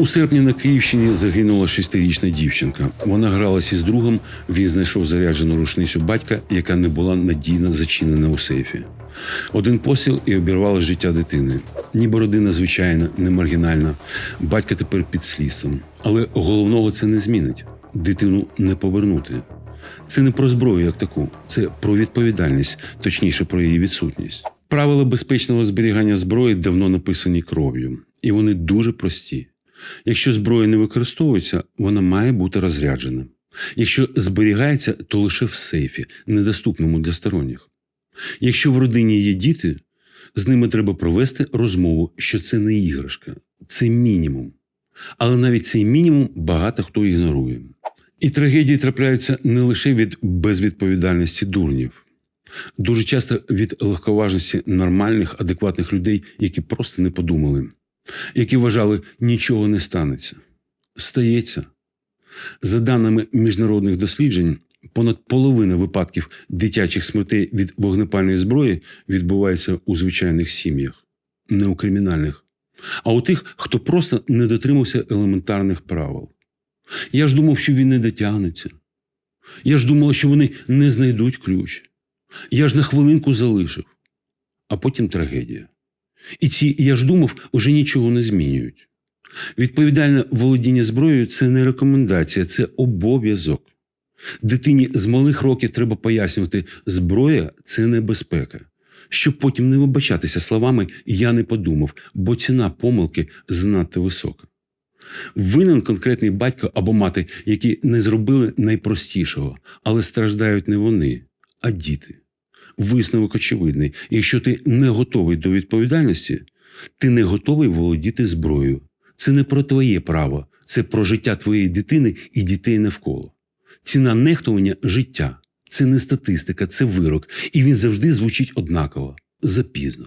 У серпні на Київщині загинула шестирічна дівчинка. Вона гралася із другом. Він знайшов заряджену рушницю батька, яка не була надійно зачинена у сейфі. Один постріл і обірвало життя дитини. Ніби родина звичайна, не маргінальна. Батька тепер під слідством. Але головного це не змінить. Дитину не повернути. Це не про зброю як таку, це про відповідальність, точніше про її відсутність. Правила безпечного зберігання зброї давно написані кров'ю, і вони дуже прості. Якщо зброя не використовується, вона має бути розряджена. Якщо зберігається, то лише в сейфі, недоступному для сторонніх. Якщо в родині є діти, з ними треба провести розмову, що це не іграшка, це мінімум. Але навіть цей мінімум багато хто ігнорує. І трагедії трапляються не лише від безвідповідальності дурнів, дуже часто від легковажності нормальних, адекватних людей, які просто не подумали, які вважали, нічого не станеться. Стається. За даними міжнародних досліджень, понад половина випадків дитячих смертей від вогнепальної зброї відбувається у звичайних сім'ях, не у кримінальних, а у тих, хто просто не дотримався елементарних правил. Я ж думав, що він не дотягнеться. Я ж думала, що вони не знайдуть ключ. Я ж на хвилинку залишив. А потім трагедія. І ці я ж думав уже нічого не змінюють. Відповідальне володіння зброєю це не рекомендація, це обов'язок. Дитині з малих років треба пояснювати, зброя це небезпека, щоб потім не вибачатися словами Я не подумав, бо ціна помилки занадто висока. Винен конкретний батько або мати, які не зробили найпростішого, але страждають не вони, а діти. Висновок очевидний. Якщо ти не готовий до відповідальності, ти не готовий володіти зброєю. Це не про твоє право, це про життя твоєї дитини і дітей навколо. Ціна нехтування життя. Це не статистика, це вирок. І він завжди звучить однаково запізно.